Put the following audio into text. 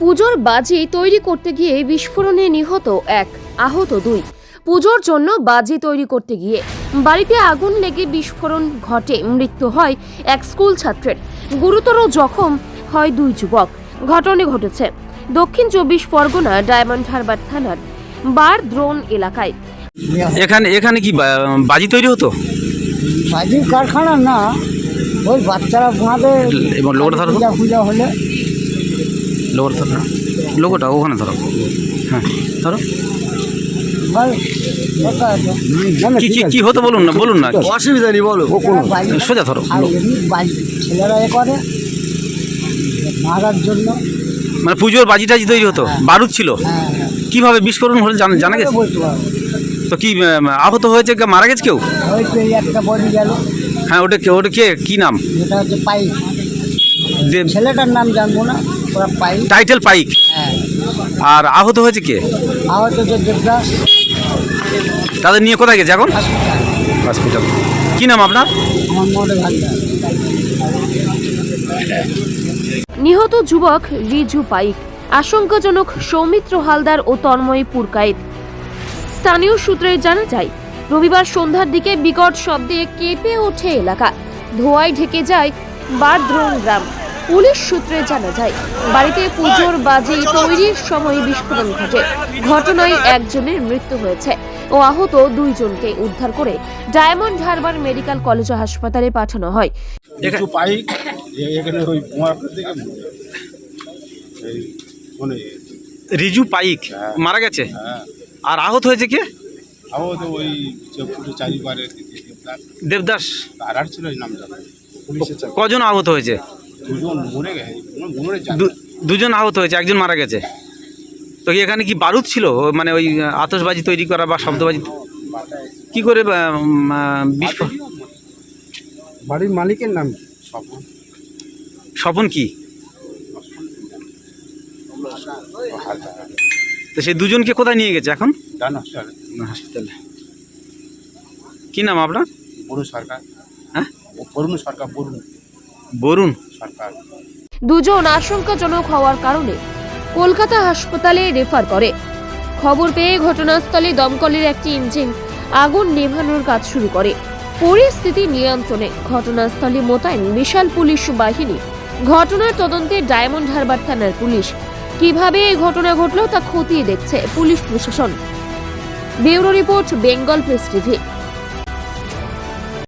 পুজোর বাজি তৈরি করতে গিয়ে বিস্ফোরণে নিহত এক আহত দুই। পুজোর জন্য বাজি তৈরি করতে গিয়ে বাড়িতে আগুন লেগে বিস্ফোরণ ঘটে মৃত্যু হয় এক স্কুল ছাত্রের। গুরুতর জখম হয় দুই যুবক। ঘটনা ঘটেছে দক্ষিণ চব্বিশ পরগনা ডায়মন্ড হারবার থানার বার দ্রোন এলাকায়। এখানে এখানে কি বা- বাজি তৈরি হতো? বাজির কারখানা না ওই বাচ্চারা এবং লোগোটা ধরো। তো। পূজা পূজা হলে। লোগোটা ধরো না। লোগোটা ওখানে ধরো। হ্যাঁ ধরো। কি কি কি হতো বলুন না বলুন না। অসুবিধা নেই বলো। সোজা ধরো ছেলেরা এ করে মারার জন্য মানে পুজোর বাজি টাজি তৈরি হতো? বারুদ ছিল? হ্যাঁ হ্যাঁ। কীভাবে বিস্ফোরণ হলে জানা জানা গেছে? তো কি আহত হয়েছে কে মারা গেছে কেউ? হ্যাঁ ওটা কে ওটা কে কি নাম? ছেলেটার নাম জানব না। টাইটেল পাইক হ্যাঁ। আর আহত হয়েছে কে? আহত তাদের নিয়ে কোথায় গেছে এখন? হসপিটাল কি নাম আপনার? নিহত যুবক রিজু পাইক আশঙ্কাজনক সৌমিত্র হালদার ও তন্ময় পুরকায়েত। স্থানীয় সূত্রে জানা যায় রবিবার সন্ধ্যার দিকে বিকট শব্দে কেঁপে ওঠে এলাকা। ধোঁয়ায় ঢেকে যায় বারদ্রোন গ্রাম। পুলিশ সূত্রে জানা যায় বাড়িতে পুজোর বাজি তৈরির সময় বিস্ফোরণ ঘটে। ঘটনায় একজনের মৃত্যু হয়েছে ও আহত দুইজনকে উদ্ধার করে ডায়মন্ড হারবার মেডিকেল কলেজ ও হাসপাতালে পাঠানো হয়। কিছু পাই এখানে ওই কুমারপুর থেকে এই মানে রিজু পাইক হ্যাঁ। মারা গেছে? হ্যাঁ। আর আহত হয়েছে কে? আবো তো ওই দেবদাস। আর আর ছিল নাম জানা কজন আহত হয়েছে? দুজন মরে গেছে মরে দুজন আহত হয়েছে একজন মারা গেছে। তো কি এখানে কি বারুদ ছিল? মানে ওই আতসবাজি তৈরি করা বা শব্দবাজি কি করে বিস্ফোরণ বাড়ির মালিকের নাম স্বপন। স্বপন কি? তো সেই দুজনকে কোথায় নিয়ে গেছে এখন? হসপিটালে কি নাম আপনার? বরুণ সরকার। হ্যাঁ? ও বরুণ সরকার বরুণ। বরুণ। সরকার দুজন আশঙ্কাজনক হওয়ার কারণে কলকাতা হাসপাতালে রেফার করে। খবর পেয়ে ঘটনাস্থলে দমকলের একটি ইঞ্জিন আগুন নেভানোর কাজ শুরু করে। পরিস্থিতি নিয়ন্ত্রণে ঘটনাস্থলে মোতায়েন বিশাল পুলিশ বাহিনী। ঘটনার তদন্তে ডায়মন্ড হারবার থানার পুলিশ। কীভাবে এই ঘটনা ঘটলো তা খতিয়ে দেখছে পুলিশ প্রশাসন। Bureau report, Bengal press TV.